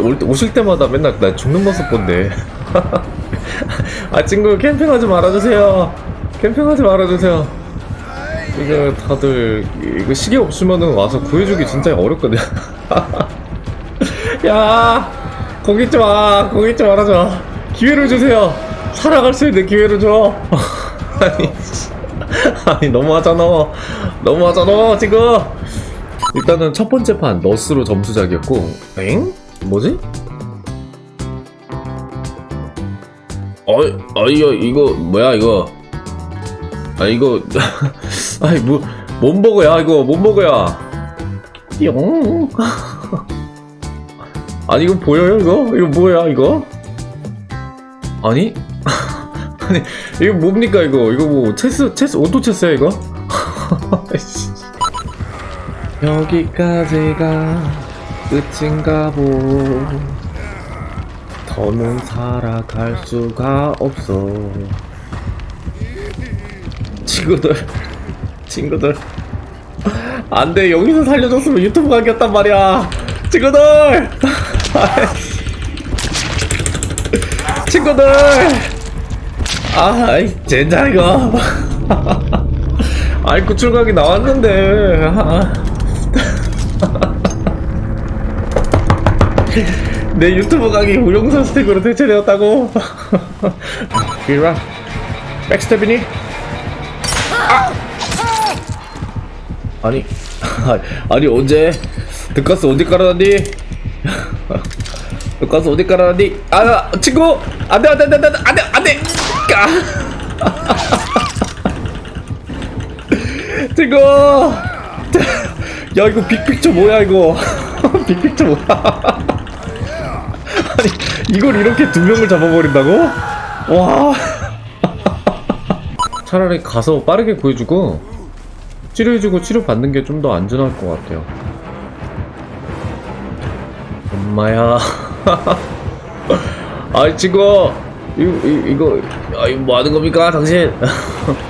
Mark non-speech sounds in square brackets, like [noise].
올, 때- 오실 때마다 맨날 나 죽는 모습 본대. [laughs] 아 친구 캠핑하지 말아주세요. 캠핑하지 말아주세요. 이거 다들 이거 시계 없으면은 와서 구해주기 진짜 어렵거든. [laughs] 야 거기 있지 마 거기 있지 말아줘. 기회를 주세요. 살아갈 수 있는 기회를 줘. [laughs] 아니 아니 너무하잖아. 너무하잖아 지금. 일단은 첫 번째 판 너스로 점수작이었고 엥? 뭐지? 어, 어 이거 이거 뭐야 이거? 아 이거 [laughs] 아이 뭐 몸버거야 이거? 몸버거야? 용. [laughs] 아니 이거 보여요 이거? 이거 뭐야 이거? 아니? [laughs] 아니 이거 뭡니까 이거? 이거 뭐 체스 체스 오토 체스야 이거? 여기까지가 끝인가 보. 더는 살아갈 수가 없어. 친구들 친구들. 안돼 여기서 살려줬으면 유튜브 가겠단 말이야. 친구들! [laughs] 친구들! 아이 젠장 이거 [laughs] 아이 구출각이 나왔는데. 아. [laughs] [laughs] 내 유튜브 강의 우영선 스택으로 대체되었다고? 이리와 [laughs] 백스텝이니? 아! 아니 [laughs] 아니 언제? 득가스 어디 깔아놨니? 득가스 어디 깔아놨니? 아 친구! 안돼 안돼 안돼 안돼 안돼 안돼! 친구! 야 이거 빅픽처 뭐야 이거? 빅픽처 뭐야 아니 이걸 이렇게 두 명을 잡아버린다고? 와. 차라리 가서 빠르게 구해주고 치료해주고 치료받는 게 좀 더 안전할 것 같아요. 엄마야. [laughs] 아이 친구. 이거 아 이거 뭐 하는 겁니까 당신 [laughs]